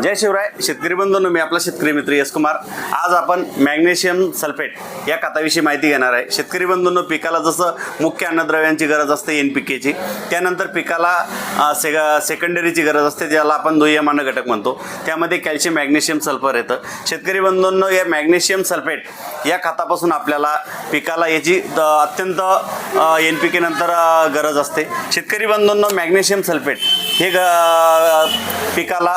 जय शिवराय शेतकरी बंधूंनो मी आपला शेतकरी मित्र यश कुमार. आज आपण मॅग्नेशियम सल्फेट या खताविषयी माहिती घेणार आहे. शेतकरी बंधूंनो पिकाला जसं मुख्य अन्नद्रव्यांची गरज असते एन पी केची त्यानंतर पिकाला से सेकंडरीची गरज असते ज्याला आपण दुय्यम अन्न घटक म्हणतो. त्यामध्ये कॅल्शियम मॅग्नेशियम सल्फर येतं. शेतकरी बंधूंनो या मॅग्नेशियम सल्फेट या खतापासून आपल्याला पिकाला याची अत्यंत एन पी केनंतर गरज असते. शेतकरी बंधूंनो मॅग्नेशियम सल्फेट हे ग पिकाला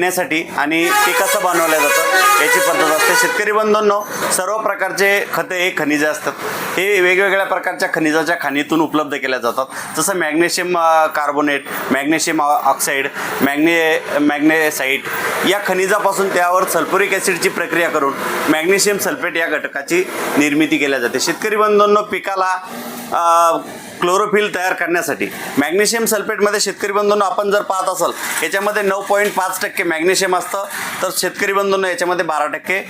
देण्यासाठी आणि ते कसं बनवलं जातं याची पद्धत असते. शेतकरी बंधूंनो सर्व प्रकारचे खते हे खनिजे असतात. हे वेगवेगळ्या प्रकारच्या खनिजाच्या खाणीतून उपलब्ध केल्या जातात. जसं मॅग्नेशियम कार्बोनेट मॅग्नेशियम ऑक्साईड मॅग्ने मॅग्नेसाईट या खनिजापासून त्यावर सल्फ्युरिक ॲसिडची प्रक्रिया करून मॅग्नेशियम सल्फेट या घटकाची निर्मिती केल्या जाते. शेतकरी बंधूंनो पिकाला क्लोरोफिल तयार करण्यासाठी. मॅग्नेशियम सल्फेटमध्ये शेतकरी बंधूंनो आपण जर पाहत असाल याच्यामध्ये नऊ पॉईंट पाच टक्के मॅग्नेशियम असतं. तर शेतकरी बंधूंनो याच्यामध्ये बारा टक्के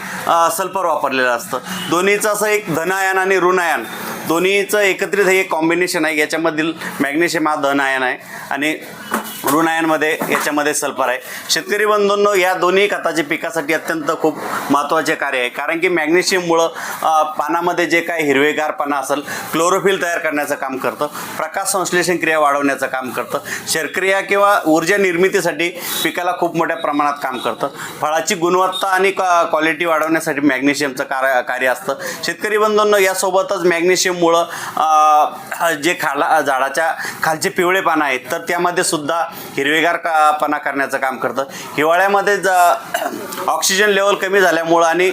सल्फर वापरलेलं असतं. दोन्हीचं असं एक धनायन आणि ऋणायन. दोन्हीचं एकत्रित हे एक कॉम्बिनेशन आहे. याच्यामधील मॅग्नेशियम हा धन आयन आहे. आणि ऋणायनमध्ये याच्यामध्ये सल्फर आहे. शेतकरी बंधूंनो या दोन्ही खताचे पिकासाठी अत्यंत खूप महत्त्वाचे कार्य आहे. कारण की मॅग्नेशियममुळं पानामध्ये जे काही हिरवेगारपणा असेल क्लोरोफिल तयार करण्याचं काम करतं प्रकाश संश्लेषण क्रिया वाढवण्याचं काम करतं शर्क्रिया किंवा ऊर्जा निर्मितीसाठी पिकाला खूप मोठ्या प्रमाणात काम करतं. फळाची गुणवत्ता आणि क्वालिटी वाढवण्यासाठी मॅग्नेशियमचं कार्य कार्य असतं. शेतकरी बंधूंनो यासोबतच मॅग्नेशियममुळं जे खाला झाडाच्या खालचे पिवळे पानं आहेत तर त्यामध्ये सुद्धा हिरवेगार का पणा करण्याचं काम करतं. हिवाळ्यामध्ये ज ऑक्सिजन लेवल कमी झाल्यामुळं आणि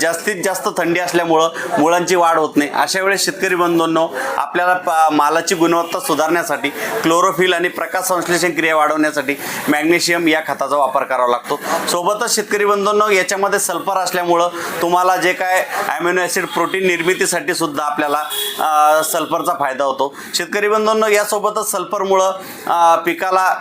जास्तीत जास्त थंडी असल्यामुळं मुळांची वाढ होत नाही. अशा वेळेस शेतकरी बंधूंनो आपल्याला मालाची गुणवत्ता सुधारण्यासाठी क्लोरोफिल आणि प्रकाश संश्लेषण क्रिया वाढवण्यासाठी मॅग्नेशियम या खताचा वापर करावा लागतो. सोबतच शेतकरी बंधूंनो याच्यामध्ये सल्फर असल्यामुळं तुम्हाला जे काय ॲम्युनो ॲसिड प्रोटीन निर्मितीसाठी सुद्धा आपल्याला सल्फरचा फायदा होतो. शेतकरी बंधूंनो यासोबतच सल्फरमुळं पिकाला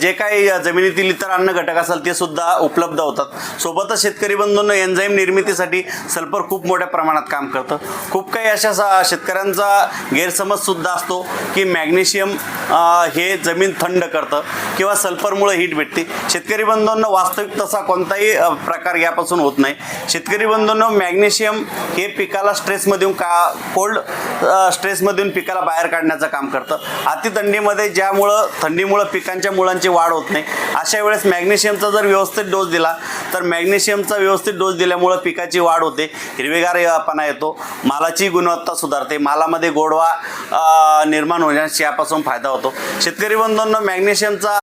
जे काही जमिनीतील इतर अन्न घटक असेल ते सुद्धा उपलब्ध होतात. सोबतच शेतकरी बंधूंना एन्झाईम निर्मितीसाठी सल्फर खूप मोठ्या प्रमाणात काम करतं. खूप काही अशा सा- शेतकऱ्यांचा गैरसमज सुद्धा असतो की मॅग्नेशियम हे जमीन थंड करतं किंवा सल्फरमुळे हीट भेटते. शेतकरी बंधूंना वास्तविक तसा कोणताही प्रकार यापासून होत नाही. शेतकरी बंधूंना मॅग्नेशियम हे पिकाला स्ट्रेसमधून का कोल्ड स्ट्रेसमधून पिकाला बाहेर काढण्याचं काम करतं. अतिथंडीमध्ये ज्यामुळं थंडीमुळं पिकांच्या मुळांची वाढ होत नाही. अशा वेळेस मॅग्नेशियमचा जर व्यवस्थित डोस दिला तर मॅग्नेशियमचा व्यवस्थित डोस दिल्यामुळं पिकाची वाढ होते. हिरवेगारपणा येतो. मालाची गुणवत्ता सुधारते. मालामध्ये गोडवा निर्माण होण्यास यापासून फायदा होतो. शेतकरी बंधूंना मॅग्नेशियमचा